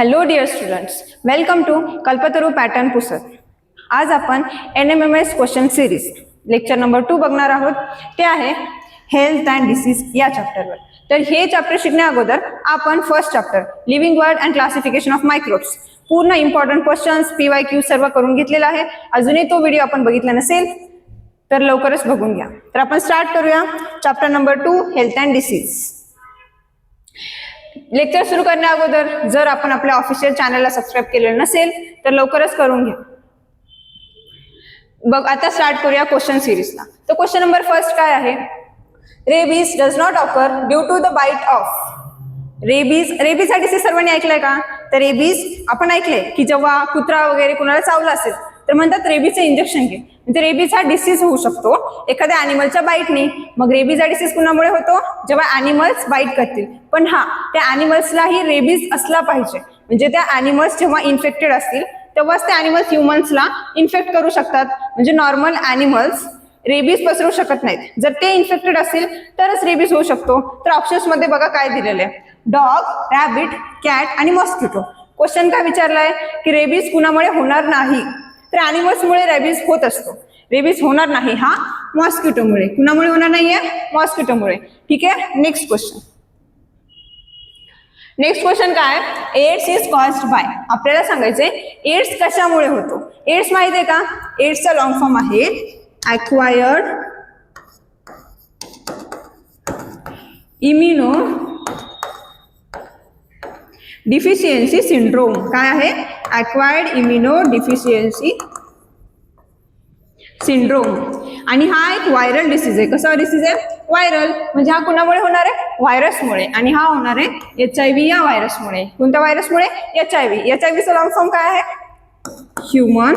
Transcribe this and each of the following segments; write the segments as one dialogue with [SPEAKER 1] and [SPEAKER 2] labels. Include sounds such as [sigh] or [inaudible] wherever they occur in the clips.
[SPEAKER 1] Hello dear students welcome to Kalpataru pattern पुसत आज आपण N M M S question series lecture number two बघणार आहोत. ते आहे हेल्थ अँड डिसीज या चॅप्टरवर तर हे चॅप्टर शिकण्या अगोदर आपण first chapter living world and classification of microbes पूर्ण important questions P Y Q सर्व करून घेतलेला आहे. अजूनही तो व्हिडिओ आपण बघितला नसेल तर लवकरच बघून घ्या. तर आपण स्टार्ट करूया. Chapter number two health and disease lecture सुरू करण्या अगोदर जर आपण आपल्या ऑफिशियल चॅनलला सबस्क्राईब केलेलं नसेल तर लवकरच करून घ्या. बघ आता स्टार्ट करूया क्वेश्चन सिरीजला तर क्वेश्चन नंबर फर्स्ट काय आहे? Rabies does not occur due to the bite of rabies rabies हा सर्वांनी ऐकलाय का? तर रेबीज आपण ऐकलंय की जेव्हा कुत्रा वगैरे कुणाला चावला असेल तर म्हणतात रेबीचं इंजेक्शन घे. म्हणजे रेबीज हा डिसीज होऊ शकतो. एखाद्या अॅनिमलच्या बाईटने मग रेबीज हा डिसीज कुणामुळे होतो? जेव्हा अॅनिमल्स बाईट करतील. पण हा त्या अॅनिमल्सलाही रेबीज असला पाहिजे. म्हणजे त्या अॅनिमल्स जेव्हा इन्फेक्टेड असतील तेव्हाच त्या अॅनिमल्स ह्युमन्सला इन्फेक्ट करू शकतात. म्हणजे नॉर्मल अॅनिमल्स रेबीज पसरू शकत नाहीत. जर ते इन्फेक्टेड असतील तरच रेबीज होऊ शकतो. तर ऑप्शन्समध्ये बघा काय दिलेलं आहे. डॉग रॅबिट कॅट आणि मॉस्किटो क्वेश्चन काय विचारलाय? की रेबीज कुणामुळे होणार नाही? तर अॅनिमल्समुळे रेबीज होत असतो. रेबीज होणार नाही हा मॉस्किटोमुळे कुणामुळे होणार नाहीये? मॉस्किटोमुळे ठीक आहे? नेक्स्ट क्वेश्चन नेक्स्ट क्वेश्चन काय? एड्स इज कॉस्ड बाय आपल्याला सांगायचंय एड्स कशामुळे होतो? एड्स माहिती आहे का? एड्सचा लॉंग फॉर्म आहे अक्वायर्ड इम्युनो डिफिशियन्सी सिंड्रोम काय आहे? अक्वायर्ड इम्युनो डिफिशियन्सी सिंड्रोम आणि हा एक व्हायरल डिसीज आहे. कसा डिसीज आहे? व्हायरल म्हणजे हा कुणामुळे होणार आहे? व्हायरसमुळे आणि हा होणार आहे एच आय व्ही या व्हायरसमुळे कोणत्या व्हायरसमुळे H I V H I व्हीचा long form काय आहे? ह्युमन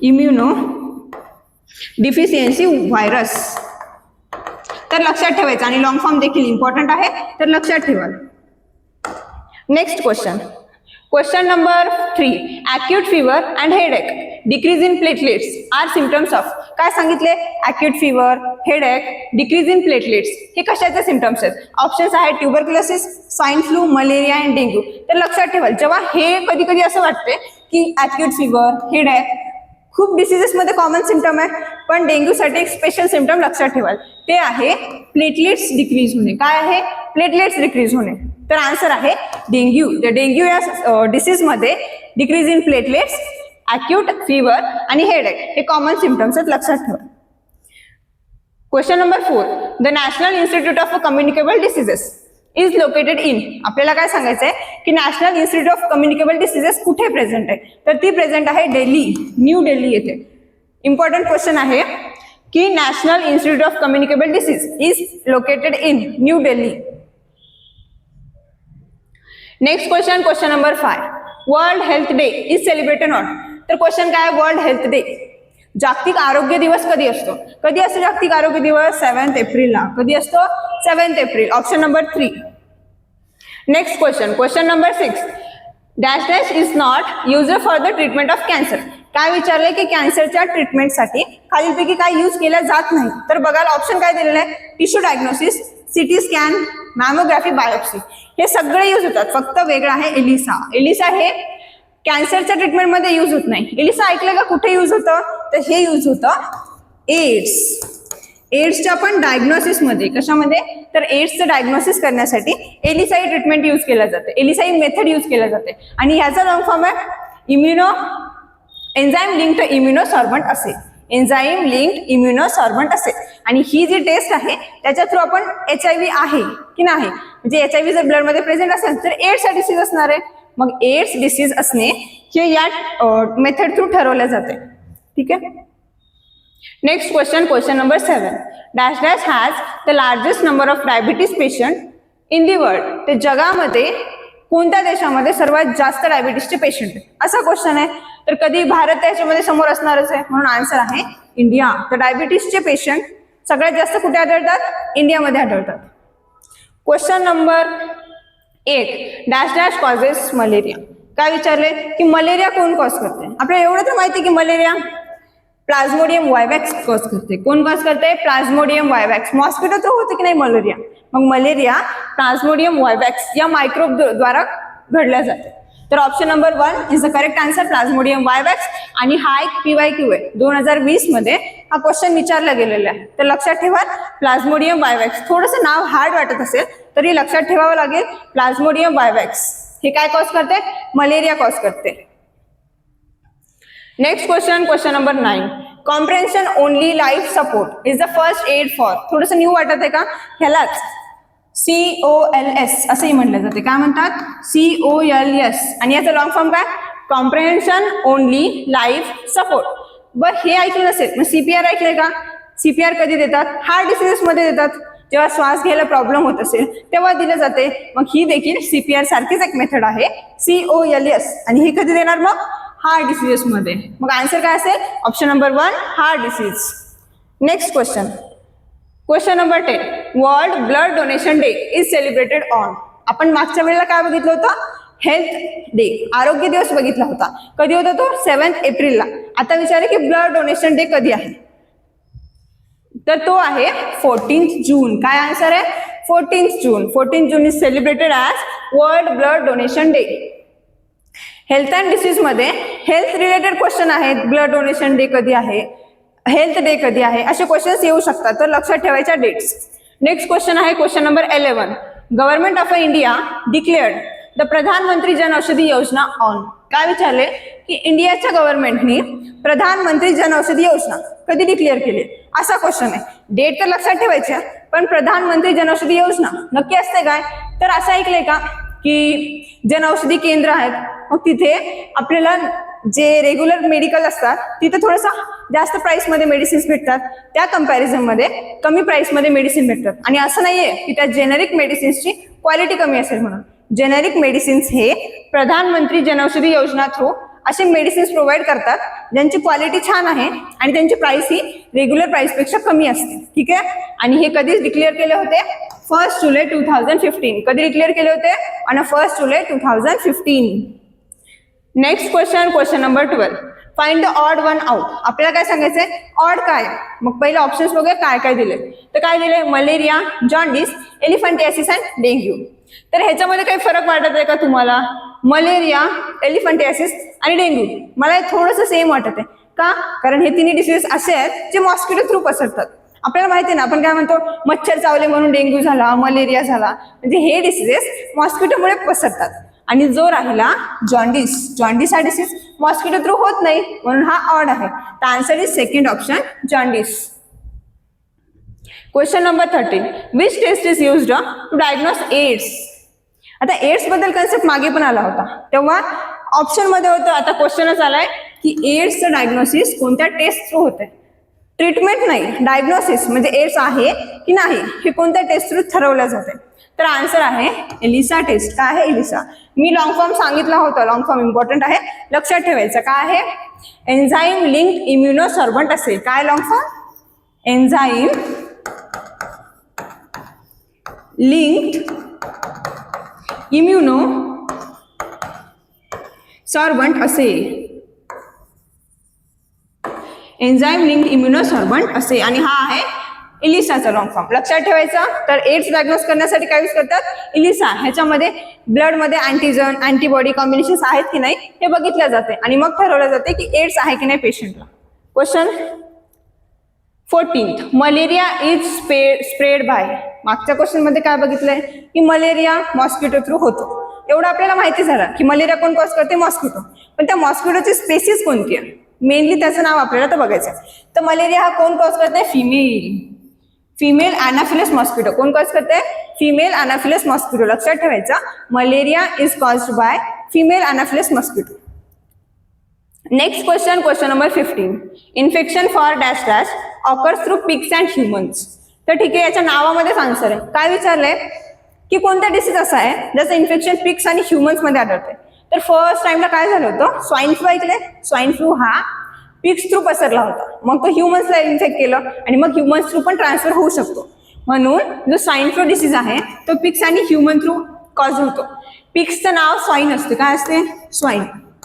[SPEAKER 1] इम्युनो डिफिशियन्सी व्हायरस तर लक्षात ठेवायचं. आणि लॉंग फॉर्म देखील इम्पॉर्टंट आहे. तर लक्षात ठेवा next question question number three acute fever and headache decrease in platelets are symptoms of काय सांगितले? Acute fever headache decrease in platelets हे कशाचे सिमटम्स आहेत? ऑप्शन्स आहेत tuberculosis swine flu malaria and dengue तर लक्षात ठेवाल. जेव्हा हे कधी कधी असं वाटते की अॅक्यूट फिवर हेडेक खूप डिसिजेसमध्ये कॉमन सिमटम आहे पण डेंग्यूसाठी एक स्पेशल सिम्टम लक्षात ठेवाल. ते आहे प्लेटलेट्स डिक्रीज होणे. काय आहे? प्लेटलेट्स डिक्रीज होणे. तर आन्सर आहे डेंग्यू डेंग्यू या डिसीजमध्ये decrease in platelets acute fever आणि हेडेक हे कॉमन सिमटम्स आहेत लक्षात ठेवा. Question number four the national institute of communicable diseases is located in आपल्याला काय सांगायचं आहे की national institute of communicable diseases कुठे प्रेझेंट आहे? तर ती प्रेझेंट आहे डेल्ली न्यू डेल्ली येथे. इम्पॉर्टंट क्वेश्चन आहे की National Institute of Communicable Disease is located in New Delhi next question question number five world health day is celebrated not तर question काय वर्ल्ड हेल्थ डे जागतिक आरोग्य दिवस कधी असतो? कधी असतो जागतिक आरोग्य दिवस? सेव्हन्थ एप्रिलला कधी असतो? Seventh April option number three next question question number six dash dash is not use for the treatment of cancer काय विचारलंय की कॅन्सरच्या ट्रीटमेंटसाठी खालीलपैकी काय यूज केलं जात नाही? तर बघायला ऑप्शन काय दिलेलं आहे? Tissue diagnosis CT scan mammography biopsy हे सगळे यूज होतात. फक्त वेगळं आहे एलिसा एलिसा हे कॅन्सरच्या ट्रीटमेंटमध्ये यूज होत नाही. एलिसा ऐकलं का कुठे यूज होतं? तर हे यूज होतं एड्स एड्सच्या पण डायग्नोसिसमध्ये कशामध्ये? तर एड्सचं डायग्नोसिस करण्यासाठी एलिसाई ट्रीटमेंट यूज केलं जाते. एलिसाई मेथड यूज केलं जाते. आणि ह्याचा लॉंग फॉर्म आहे immuno enzyme linked immuno sorbent असेल एन्झाईम लिंक्ड इम्युनो सॉर्बंट असेल आणि ही जी टेस्ट आहे त्याच्या थ्रू आपण एच आय व्ही आहे की नाही? म्हणजे एच आय व्ही जर ब्लडमध्ये प्रेझेंट असेल तर एड्स हा डिसीज असणार आहे. मग एड्स डिसीज असणे हे या मेथड थ्रू ठरवलं जाते ठीक आहे? Next question question number seven dash dash has the largest number of diabetes patient in the world ते जगामध्ये कोणत्या देशामध्ये सर्वात जास्त डायबिटीसचे पेशंट आहे असा क्वेश्चन आहे. तर कधी भारत त्याच्यामध्ये समोर असणारच आहे म्हणून आन्सर आहे इंडिया तर डायबिटीसचे पेशंट सगळ्यात जास्त कुठे आढळतात? इंडियामध्ये आढळतात. Question number eight dash dash causes malaria काय विचारले? की मलेरिया कोण कॉज करते? आपल्याला एवढं तर माहिती की मलेरिया प्लाझ्मोडियम वायवॅक्स कॉज करते. कोण कॉज करते? प्लाझ्मोडियम वायवॅक्स मॉस्किटो तर होते की नाही? मलेरिया मग मलेरिया प्लाझ्मोडियम वायवॅक्स या मायक्रोब द्वारा घडल्या जाते. तर option number one is the correct answer plasmodium vivax आणि हा एक पीवाय क्यू आहे. दोन हजार वीसमध्ये हा क्वेश्चन विचारला गेलेला आहे. तर लक्षात ठेवा प्लाझ्मोडियम वायवॅक्स थोडंसं नाव हार्ड वाटत असेल तरी लक्षात ठेवावं लागेल. प्लाझ्मोडियम वायवॅक्स हे काय कॉज करते? मलेरिया कॉज करते. Next question question number nine compression only life support is the first aid for थोडंसं न्यू वाटत आहे का? ह्यालाच. सी ओ एल एस असंही म्हटलं जाते. काय म्हणतात? सी ओ एल एस आणि याचं लॉंग फॉर्म काय? कॉम्प्रेन्शन ओनली लाईफ सपोर्ट बर हे ऐकलं नसेल मग सीपीआर ऐकलंय का? सीपीआर कधी देतात? हार्ट डिसिजेस मध्ये देतात. जेव्हा श्वास घ्यायला प्रॉब्लेम होत असेल तेव्हा दिलं जाते. मग ही देखील सीपीआर सारखीच एक मेथड आहे. सी ओ एल एस आणि हे कधी देणार मग? हार्ट डिसीजेस मध्ये. मग आन्सर काय असेल? Option number one heart disease. Next question. Question number ten. World Blood Donation Day is celebrated on. आपण मागच्या वेळेला काय बघितलं होतं? Health Day. आरोग्य दिवस बघितला होता. कधी होता तो? सेव्हन्थ एप्रिलला. आता विचारे की ब्लड डोनेशन डे कधी आहे? तर तो आहे फोर्टीन्थ जून. काय आन्सर आहे? Fourteenth June. Fourteen June is celebrated as World Blood Donation Day. Health and डिसीजमध्ये health related question आहेत. ब्लड डोनेशन डे कधी आहे? हेल्थ डे कधी आहे? असे क्वेश्चन्स येऊ शकतात. तर लक्षात ठेवायच्या डेट्स नेक्स्ट क्वेश्चन आहे question number eleven Government of India declared the Pradhanmantri Jan Aushadhi योजना ऑन काय विचारले की इंडियाच्या गव्हर्नमेंटनी प्रधानमंत्री जन औषधी योजना कधी डिक्लेअर केली? असा क्वेश्चन आहे. डेट तर लक्षात ठेवायची पण प्रधानमंत्री जनौषधी योजना नक्की असते काय? तर असं ऐकलंय का? की जनऔषधी केंद्र आहेत मग तिथे आपल्याला जे रेग्युलर मेडिकल असतात तिथे थोडंसं जास्त प्राईसमध्ये मेडिसिन्स भेटतात. त्या कम्पॅरिझनमध्ये कमी प्राईसमध्ये मेडिसिन भेटतात. आणि असं नाही आहे की त्या जेनेरिक मेडिसिन्सची क्वालिटी कमी असेल म्हणून. जेनेरिक मेडिसिन्स हे प्रधानमंत्री जनौषधी योजना थ्रू असे मेडिसिन्स प्रोव्हाइड करतात ज्यांची क्वालिटी छान आहे आणि त्यांची प्राइस ही रेग्युलर प्राइसपेक्षा कमी असते. ठीक आहे? आणि हे कधीच डिक्लेअर केले होते? First July two thousand fifteen कधी डिक्लेअर केले होते? आणि first July two thousand fifteen next question question number twelve find the odd one out आपल्याला काय सांगायचंय? ऑड काय? मग पहिले ऑप्शन्स बघूया काय काय दिले तर काय दिले? Malaria jaundice elephantiasis and dengue तर ह्याच्यामध्ये काही फरक वाटत आहे का तुम्हाला? मलेरिया एलिफंटियासिस आणि डेंग्यू मला हे थोडंसं सेम वाटत आहे का? कारण हे तिन्ही डिसीजेस असे आहेत जे मॉस्किटो थ्रू पसरतात. आपल्याला माहिती आहे ना आपण काय म्हणतो मच्छर चावले म्हणून डेंग्यू झाला मलेरिया झाला म्हणजे हे डिसीजेस मॉस्किटोमुळे पसरतात. आणि जो राहिला जॉन्डिस जॉन्डिस हा डिसीज मॉस्किटो थ्रू होत नाही म्हणून हा ऑड आहे. तर answer is second option jaundice question number thirteen which test is use to diagnose AIDS आता एड्सबद्दल कन्सेप्ट मागे पण आला होता. तेव्हा ऑप्शनमध्ये होतं आता क्वेश्चनच आलाय की एड्सचं डायग्नोसिस कोणत्या टेस्ट थ्रू होते ट्रीटमेंट नाही डायग्नोसिस म्हणजे एड्स आहे की नाही हे कोणत्या टेस्ट थ्रू ठरवलं जाते? तर आन्सर आहे एलिसा टेस्ट काय आहे एलिसा मी लॉंग फॉर्म सांगितला होता लॉंग फॉर्म इम्पॉर्टंट आहे. लक्षात ठेवायचं काय आहे? एन्झाईम लिंक इम्युनो सर्वंट असेल. काय long form enzyme linked immuno sorbent असेल. एन्झाईम लिंक इम्युनोसॉर्बंट असे आणि हा आहे इलिसाचा लॉंग फॉर्म लक्षात ठेवायचा? तर एड्स डायग्नोस करण्यासाठी काय यूज करतात? इलिसा ह्याच्यामध्ये ब्लडमध्ये अँटीजन अँटीबॉडी कॉम्बिनेशन आहेत की नाही हे बघितलं जाते. आणि मग ठरवलं जाते की एड्स आहे की नाही पेशंटला question fourteenth malaria is spe spread by मागच्या क्वेश्चनमध्ये काय बघितलंय? की मलेरिया मॉस्किटो थ्रू होतो. एवढं आपल्याला माहिती झालं की मलेरिया कोण कॉज करते? मॉस्किटो पण त्या मॉस्किटोची स्पेसिस कोणती आहे? मेनली त्याचं नाव आपल्याला तर बघायचं आहे तर मलेरिया हा कोण कॉज करते फिमेल फिमेल अनाफिलस मॉस्किटो कोण कॉज करते फिमेल अनाफिलस मॉस्किटो लक्षात ठेवायचा. Malaria is caused by female anopheles mosquito next question question number fifteen infection for dash dash occurs through pigs and humans तर ठीक आहे याच्या नावामध्येच आन्सर आहे. काय विचारलंय? की कोणता डिसीज असा आहे ज्याचं इन्फेक्शन पिक्स आणि ह्युमन्समध्ये तर फर्स्ट टाइमला काय झालं होतं? स्वाईन फ्लू ऐकलंय स्वाईन फ्लू हा पिक्स थ्रू पसरला होता. मग तो ह्युमन्सला इन्फेक्ट केलं आणि मग ह्युमन्स थ्रू पण ट्रान्सफर होऊ शकतो. म्हणून जो स्वाईन फ्लू डिसीज आहे तो पिक्स आणि ह्युमन थ्रू कॉज होतो. पिक्सचं नाव स्वाईन असते. काय असते? स्वाईन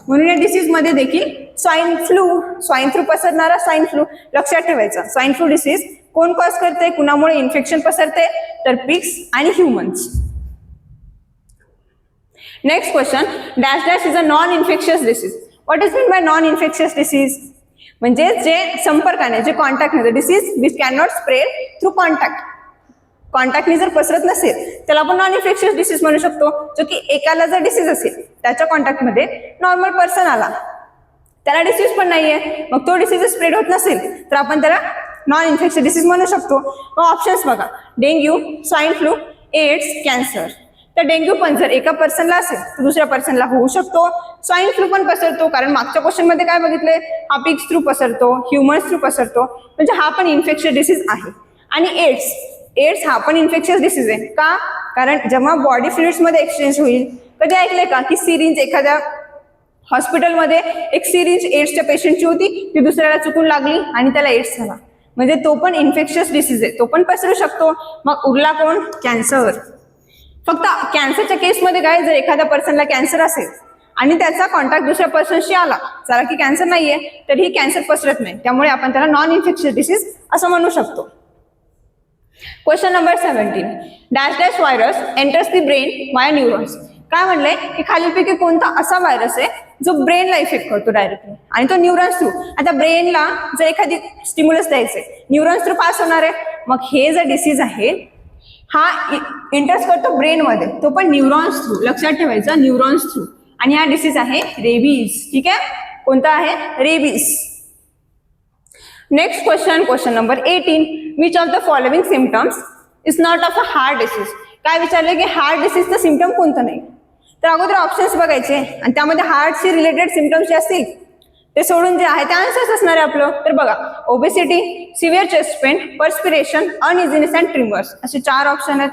[SPEAKER 1] म्हणून या डिसीजमध्ये देखील स्वाईन फ्लू स्वाईन फ्लू पसरणारा स्वाईन फ्लू लक्षात ठेवायचा. स्वाईन फ्लू डिसीज कोण कॉज करते? कुणामुळे इन्फेक्शन पसरते? तर पिक्स आणि humans next question dash dash is a non-infectious disease. What is meant by non-infectious disease? म्हणजे जे संपर्काने जे कॉन्टॅक्टने disease which can not spread through contact कॉन्टॅक्टने जर पसरत नसेल त्याला आपण नॉन इन्फेक्शियस डिसीज म्हणू शकतो जो की एकाला जर डिसीज असेल त्याच्या कॉन्टॅक्टमध्ये नॉर्मल पर्सन आला. त्याला डिसीज पण नाहीये. मग तो डिसीज स्प्रेड होत नसेल तर आपण त्याला नॉन इन्फेक्शन डिसीज म्हणू शकतो. मग ऑप्शन्स बघा. Dengue swine flu AIDS cancer तर डेंग्यू पण जर एका पर्सनला असेल तर दुसऱ्या पर्सनला होऊ शकतो. स्वाईन फ्लू पण पसरतो कारण मागच्या क्वेश्चनमध्ये काय बघितलंय? हा पिक्स थ्रू पसरतो ह्युमन्स थ्रू पसरतो. म्हणजे हा पण इन्फेक्शन डिसीज आहे. आणि एड्स एड्स हा पण इन्फेक्शियस डिसीज आहे. का? कारण जेव्हा बॉडी फ्लुइड्समध्ये एक्सचेंज होईल कधी ऐकलंय का की सिरिंज एखाद्या हॉस्पिटलमध्ये एक सिरिंज एड्सच्या पेशंटची होती ती दुसऱ्याला चुकून लागली आणि त्याला एड्स झाला. म्हणजे तो पण इन्फेक्शियस डिसीज आहे. तो पण पसरू शकतो. मग उरला कोण? कॅन्सर फक्त कॅन्सरच्या केसमध्ये काय जर एखाद्या पर्सनला कॅन्सर असेल आणि त्याचा कॉन्टॅक्ट दुसऱ्या पर्सनशी आला जरा की कॅन्सर नाहीये तर ही कॅन्सर पसरत नाही. त्यामुळे आपण त्याला नॉन इन्फेक्शियस डिसीज असं म्हणू शकतो. Question number seventeen dash dash virus enters the brain via neurons काय म्हणलंय? की खालीलपैकी कोणता असा व्हायरस आहे जो ब्रेनला इफेक्ट करतो डायरेक्टली आणि तो न्यूरॉन्स थ्रू आता ब्रेनला जर एखादी स्टिम्युलस द्यायचे न्यूरॉन्स थ्रू पास होणार आहे. मग हे जर डिसीज आहे हा इंटरेस्ट करतो ब्रेनमध्ये तो पण न्यूरॉन्स थ्रू लक्षात ठेवायचा न्यूरॉन्स थ्रू. आणि हा डिसीज आहे रेबीज ठीक आहे? कोणता आहे? Rabies. Next question question number eighteen which of the following symptoms is not of a heart disease काय विचारलं की हार्ट डिसीजचं सिमटम कोणतं नाही? तर अगोदर ऑप्शन्स बघायचे आणि त्यामध्ये हार्टशी रिलेटेड सिमटम्स जे असतील ते सोडून जे आहे ते आन्सर्स असणार आहे आपलं. तर बघा obesity severe chest pain perspiration uneasiness and tremors असे चार ऑप्शन आहेत.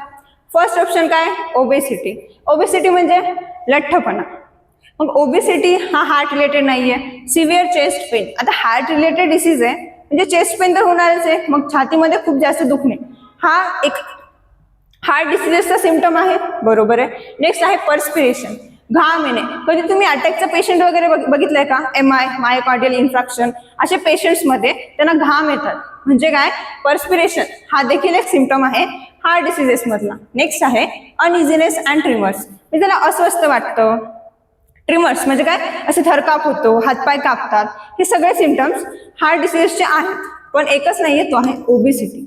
[SPEAKER 1] फर्स्ट ऑप्शन काय? ओबेसिटी ओबेसिटी म्हणजे लठ्ठपणा. मग ओबेसिटी हा हार्ट रिलेटेड नाही आहे सिव्हिअर चेस्ट पेन आता हार्ट रिलेटेड डिसीज आहे. म्हणजे चेस्ट पेन तर होणारच आहे. मग छातीमध्ये खूप जास्त दुखणे हा एक हार्ट डिसीजेसचा सिमटम आहे. बरोबर आहे. नेक्स्ट आहे पर्स्पिरेशन घाम येणे कधी तुम्ही अटॅकचं पेशंट वगैरे बघ- बघितलंय का? एम आय मायोकार्डियल इन्फ्रॅक्शन असे पेशंट्समध्ये त्यांना घाम येतात. म्हणजे काय? पर्स्पिरेशन हा देखील एक सिमटम आहे. हार्ट डिसिजेसमधला नेक्स्ट आहे अनइझिनेस अँड ट्रिमर्स म्हणजे त्याला अस्वस्थ वाटतं. ट्रिमर्स म्हणजे काय? असे थरकाप होतो हातपाय कापतात. हे सगळे सिमटम्स हार्ट डिसिजेसचे आहेत. पण एकच नाहीये तो आहे obesity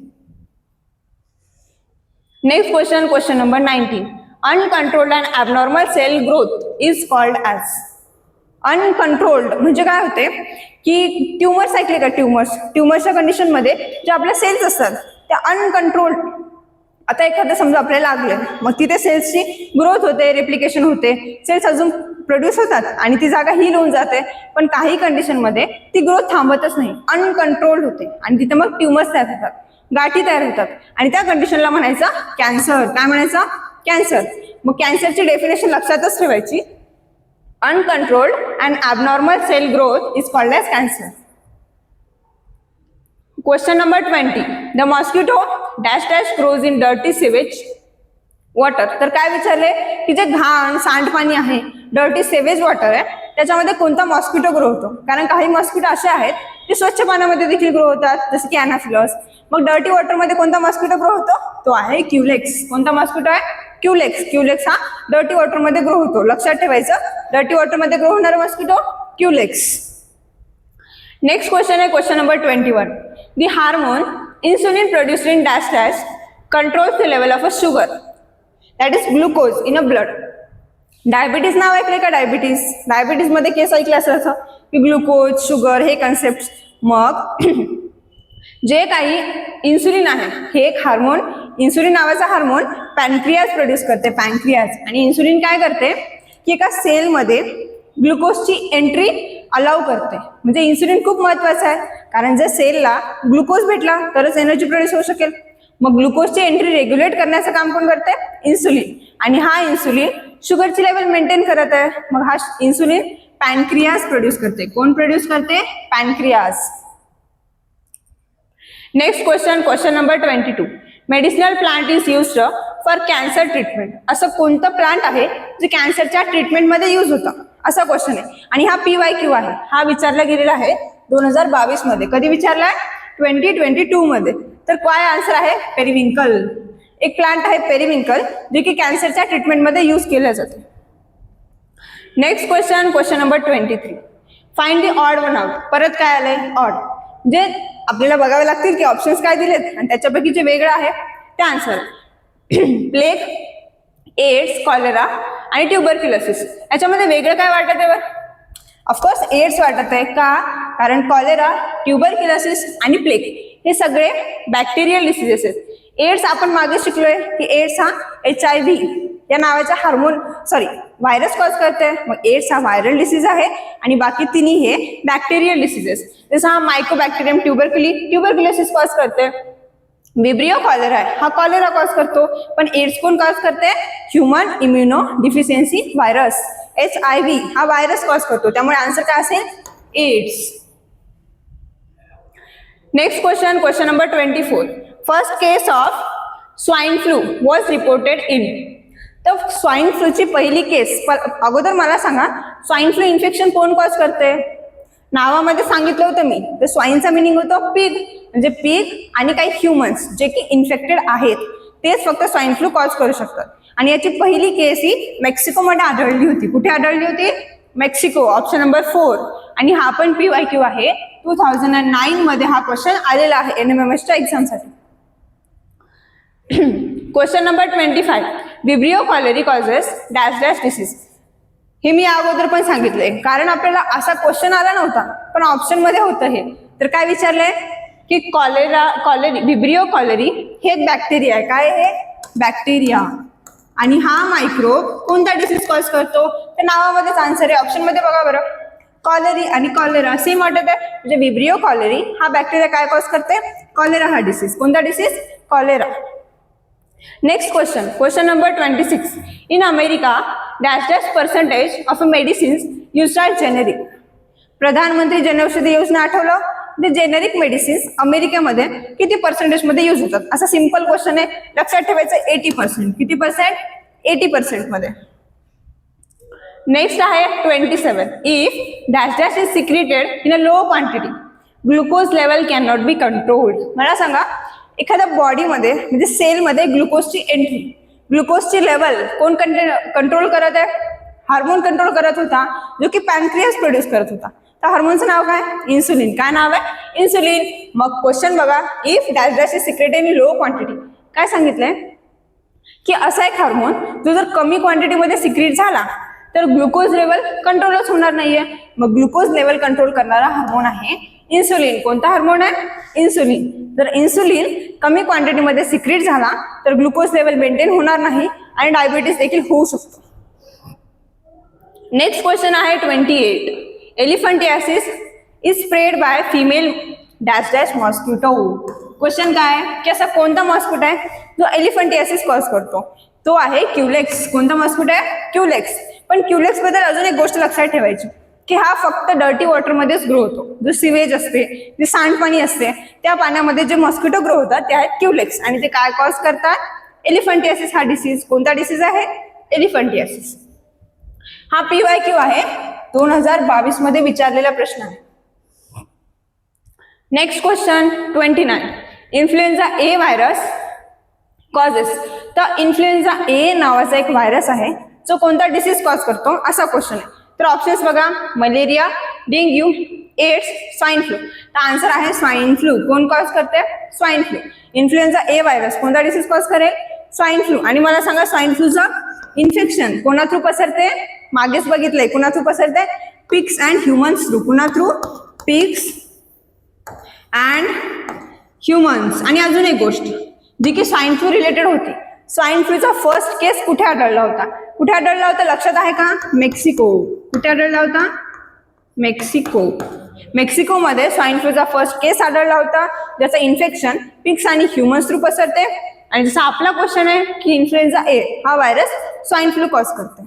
[SPEAKER 1] next question question number nineteen uncontrolled and abnormal cell growth is called as uncontrolled म्हणजे काय होते? की ट्युमर्स ऐकले का ट्युमर्स ट्युमर्सच्या कंडिशनमध्ये जे आपल्या सेल्स असतात त्या अनकंट्रोल्ड आता एखादं समजा आपल्याला लागले मग तिथे सेल्सची ग्रोथ होते रेप्लिकेशन होते. सेल्स अजून प्रोड्यूस होतात आणि ती जागा हील होऊन जाते. पण काही कंडिशनमध्ये ती ग्रोथ थांबतच नाही. अनकंट्रोल्ड होते. आणि तिथे मग ट्युमर्स तयार होतात. गाठी तयार होतात. आणि त्या कंडिशनला म्हणायचं कॅन्सर काय म्हणायचं? कॅन्सर मग कॅन्सरची डेफिनेशन लक्षातच ठेवायची. Uncontrolled and abnormal cell growth is called as cancer question number twenty the mosquito dash dash grows in dirty sewage water तर काय विचारले? की जे घाण सांडपाणी आहे डर्टी सेवेज वॉटर आहे त्याच्यामध्ये कोणता मॉस्किटो ग्रो होतो? कारण काही मॉस्किटो असे आहेत ते स्वच्छ पाण्यामध्ये देखील ग्रो होतात जसे की अॅनाफिलॉस मग डर्टी वॉटरमध्ये कोणता मॉस्किटो ग्रो होतो? तो आहे क्युलेक्स कोणता मॉस्किटो आहे? क्युलेक्स. क्युलेक्स हा डर्टी वॉटरमध्ये ग्रो होतो. लक्षात ठेवायचं. डर्टी वॉटरमध्ये ग्रो होणारा मॉस्किटो क्युलेक्स. नेक्स्ट क्वेश्चन आहे question number twenty one the hormone insulin produced in dash dash controls the level of a sugar that is glucose in a blood diabetes नाव ऐकले का diabetes डायबिटीजमध्ये केस ऐकलं असं असं? की glucose sugar हे concept मग जे काही इन्सुलिन आहे हे एक हार्मोन इन्सुलिन नावाचा हार्मोन पॅनक्रियाज प्रोड्यूस करते पॅनक्रियाज आणि इन्सुलिन काय करते? की एका सेलमध्ये ग्लुकोजची एंट्री अलाव करते. म्हणजे इन्सुलिन खूप महत्वाचं आहे. कारण जर सेलला ग्लुकोज भेटला तरच एनर्जी प्रोड्यूस होऊ शकेल. मग ग्लुकोजची एंट्री रेग्युलेट करण्याचं काम कोण करते? इन्सुलिन आणि हा इन्सुलिन शुगरची लेवल मेंटेन करत आहे. मग हा इन्सुलिन पॅनक्रियाज प्रोड्यूस करते. कोण प्रोड्यूस करते? Pancreas next question question number twenty two medicinal plant is use for cancer treatment असं कोणतं प्लांट आहे जे कॅन्सरच्या ट्रीटमेंटमध्ये यूज होतं? असा क्वेश्चन आहे. आणि हा पी वाय क्यू आहे. हा विचारला गेलेला आहे दोन हजार बावीसमध्ये. कधी विचारलाय? ट्वेंटी ट्वेंटी टू मध्ये. तर काय आन्सर आहे? पेरिविंकल एक प्लांट आहे पेरिविंकल जे की कॅन्सरच्या ट्रीटमेंटमध्ये यूज केलं जाते. Next question question number twenty three find the odd one out परत काय आलंय? ऑड जे आपल्याला बघावे लागतील की ऑप्शन्स काय दिलेत आणि त्याच्यापैकी जे वेगळं आहे ते आन्सर प्लेग एड्स कॉलेरा आणि ट्युबरक्युलोसिस याच्यामध्ये वेगळं काय वाटत आहे बरं ऑफकोर्स एड्स वाटत आहे का? कारण कॉलेरा ट्युबरक्युलोसिस आणि प्लेग हे सगळे बॅक्टेरियल डिसीजेस आहेत. एड्स आपण मागे शिकलोय की एड्स हा एच आय व्ही या नावाच्या हार्मोन सॉरी व्हायरस कॉज करते मग एड्स हा व्हायरल डिसीज आहे आणि बाकी तिन्ही हे बॅक्टेरियल डिसीजेस जसं हा मायक्रोबॅक्टेरियम ट्युबरक्युली ट्युबरक्युलोसिस कॉज करते विब्रिओ कॉलर आहे. हा कॉलरा कॉज करतो. पण एड्स कोण कॉज करते human immuno deficiency virus H I V हा व्हायरस कॉज करतो. त्यामुळे आन्सर काय असेल? AIDS next question question number twenty four first case of swine flu was reported in तर स्वाईन फ्लूची पहिली केस अगोदर मला सांगा स्वाईन फ्लू इन्फेक्शन कोण कॉज करते? नावामध्ये सांगितलं होतं मी तर स्वाईनचा मिनिंग होतो पीक म्हणजे पीक आणि काही ह्युमन्स जे की इन्फेक्टेड आहेत तेच फक्त स्वाईन फ्लू कॉज करू शकतात. आणि याची पहिली केस ही मेक्सिकोमध्ये आढळली होती. कुठे आढळली होती? मेक्सिको ऑप्शन नंबर फोर आणि हा पण पी वाय क्यू आहे. टू थाउजंड अँड नाईन मध्ये हा क्वेश्चन आलेला आहे एन एम एम एसच्या एक्झामसाठी question number twenty five vibrio cholerae causes dash dash disease हे मी अगोदर पण सांगितलंय. कारण आपल्याला असा क्वेश्चन आला नव्हता पण ऑप्शनमध्ये होतं हे. तर काय विचारलंय? की कॉलेरा कॉलेरी विब्रिओ कॉलेरी हे एक बॅक्टेरिया आहे. काय हे? बॅक्टेरिया आणि हा मायक्रोब कोणता डिसीज कॉज करतो? तर नावामध्येच आन्सर आहे. ऑप्शनमध्ये बघा बरं. कॉलेरी आणि कॉलेरा सेम वाटत आहे म्हणजे विब्रिओ कॉलेरी हा बॅक्टेरिया काय कॉज करते कॉलेरा हा डिसीज कोणता disease cholera next question question number twenty six in America dash dash percentage of a medicines use are generic Pradhanmantri Janaushadhi Yojana आठवलं? ते जेनेरिक मेडिसिन्स अमेरिकेमध्ये किती पर्सेंटेजमध्ये यूज होतात? असा सिंपल क्वेश्चन आहे. लक्षात ठेवायचं एटी पर्सेंट किती पर्सेंट एटी पर्सेंटमध्ये नेक्स्ट आहे twenty seven if dash dash is secreted in a low quantity glucose level can not be controlled मला सांगा एखाद्या बॉडीमध्ये म्हणजे सेलमध्ये ग्लुकोजची एंट्री ग्लुकोजची लेवल कोण कंट्रोल करत आहे? हार्मोन कंट्रोल करत होता जो की पॅन्क्रियास प्रोड्यूस करत होता. तर हार्मोनचं नाव काय? इन्सुलिन काय नाव आहे? इन्सुलिन मग क्वेश्चन बघा. If dash dash is secret in low quantity काय सांगितलंय? की असा एक हार्मोन जो जर कमी क्वांटिटीमध्ये सिक्रेट झाला तर ग्लुकोज लेवल कंट्रोलच होणार नाहीये. मग ग्लुकोज लेवल कंट्रोल करणारा हार्मोन आहे इन्सुलिन कोणता हार्मोन आहे? इन्सुलिन जर इन्सुलिन कमी क्वांटिटीमध्ये सिक्रेट झाला तर ग्लुकोज लेवल मेंटेन होणार नाही आणि डायबिटीस देखील होऊ शकतो. नेक्स्ट क्वेश्चन आहे twenty eight elephantiasis is spread by female dash dash mosquito question काय? आहे की असा कोणता मॉस्किटो आहे? जो एलिफंटियासिस कॉज करतो. तो आहे क्युलेक्स कोणता मॉस्किटो आहे? क्युलेक्स पण क्युलेक्सबद्दल अजून एक गोष्ट लक्षात ठेवायची. की हा फक्त डर्टी वॉटरमध्येच ग्रो होतो. जो सिवेज असते जे सांडपाणी असते त्या पाण्यामध्ये जे मॉस्किटो ग्रो होतात ते आहेत क्युलेक्स आणि ते काय कॉज करतात? एलिफंटियासिस हा डिसीज कोणता डिसीज आहे? एलिफंटियासिस हा पी वाय क्यू आहे. दोन हजार बावीसमध्ये विचारलेला प्रश्न आहे. Next question twenty nine influenza A virus causes तर इन्फ्लुएन्झा ए नावाचा एक व्हायरस आहे जो कोणता डिसीज कॉज करतो? असा क्वेश्चन आहे. तर ऑप्शन्स बघा. Malaria dengue AIDS swine flu तर आन्सर आहे स्वाईन फ्लू कोण कॉज करते? Swine flu influenza A virus कोणता डिसीज कॉज करेल? स्वाईन फ्लू आणि मला सांगा स्वाईन फ्लूचं इन्फेक्शन कोणा थ्रू पसरते? मागेच बघितलंय. कुणा थ्रू पसरते? पिक्स अँड ह्युमन्स थ्रू कुणा थ्रू पिक्स अँड ह्युमन्स आणि अजून एक गोष्ट जी की स्वाईन फ्लू रिलेटेड होती. स्वाईन फ्लूचा फर्स्ट केस कुठे आढळला होता? कुठे आढळला होता? लक्षात आहे का? मेक्सिको. कुठे आढळला होता? मेक्सिको. मेक्सिकोमध्ये स्वाईन फ्लूचा फर्स्ट केस आढळला होता. ज्याचं इन्फेक्शन पिक्स आणि ह्युमन्स थ्रू पसरते. आणि जसा आपला क्वेश्चन आहे की इन्फ्लुएन्झा ए हा व्हायरस स्वाईन फ्लू कॉज करते.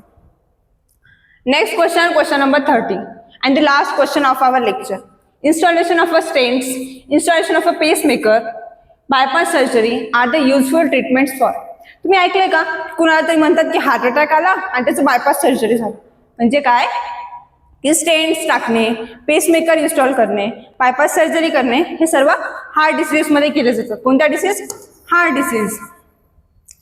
[SPEAKER 1] Next question question number thirty and the last question of our lecture installation of a stents, installation of a pacemaker, bypass surgery are the useful treatments for. तुम्ही ऐकलंय का? कुणाला तरी म्हणतात की heart attack आला आणि त्याचं बायपास सर्जरी झालं. म्हणजे काय? की स्टेन्स टाकणे पेसमेकर इन्स्टॉल करणे बायपास सर्जरी करणे हे सर्व हार्ट डिसीजमध्ये केले जातं कोणत्या डिसीज हार्ट डिसीज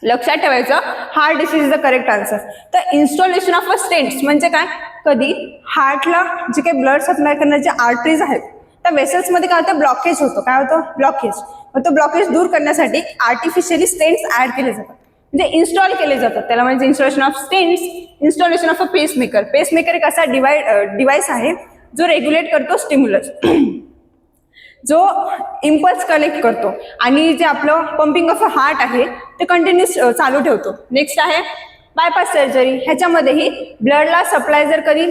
[SPEAKER 1] लक्षात ठेवायचं heart disease is the correct answer तर इन्स्टॉलेशन ऑफ अ स्टेंट्स म्हणजे काय? कधी? हार्टला जे काही ब्लड सप्लाय करण्याचे आर्टरीज आहेत त्या वेसल्समध्ये काय होतं? ब्लॉकेज होतो. काय होतं? ब्लॉकेज मग तो ब्लॉकेज दूर करण्यासाठी आर्टिफिशियली स्टेंट्स ऍड केले जातात. म्हणजे इन्स्टॉल केले जातात त्याला म्हणजे installation of stents installation of a pacemaker pacemaker एक असा डिवाय डिवाइस आहे जो रेग्युलेट करतो स्टिम्युलस [clears throat] जो इम्पल्स कलेक्ट करतो. आणि जे आपलं पंपिंग ऑफ अ हार्ट आहे ते कंटिन्युअस चालू ठेवतो. नेक्स्ट आहे बायपास सर्जरी ह्याच्यामध्येही ब्लडला सप्लाय जर कधी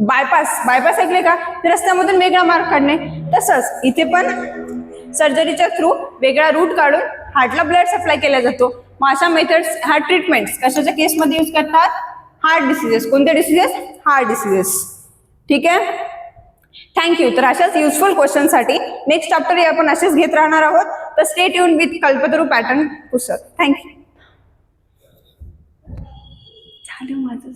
[SPEAKER 1] बायपास बायपास ऐकले का? तर रस्त्यामधून वेगळा मार्ग काढणे. तसंच इथे पण सर्जरीच्या थ्रू वेगळा रूट काढून हार्टला ब्लड सप्लाय केला जातो. मग अशा मेथड्स ह्या ट्रीटमेंट्स कशाच्या केसमध्ये यूज करतात? हार्ट डिसिजेस कोणते डिसिजेस हार्ट डिसिजेस ठीक आहे? थँक्यू तर अशाच युजफुल क्वेश्चनसाठी नेक्स्ट चॅप्टर आपण असेच घेत राहणार आहोत. तर स्टेट युन विथ कल्पतरू पॅटर्न पुस्तक. थँक्यू झालं माझं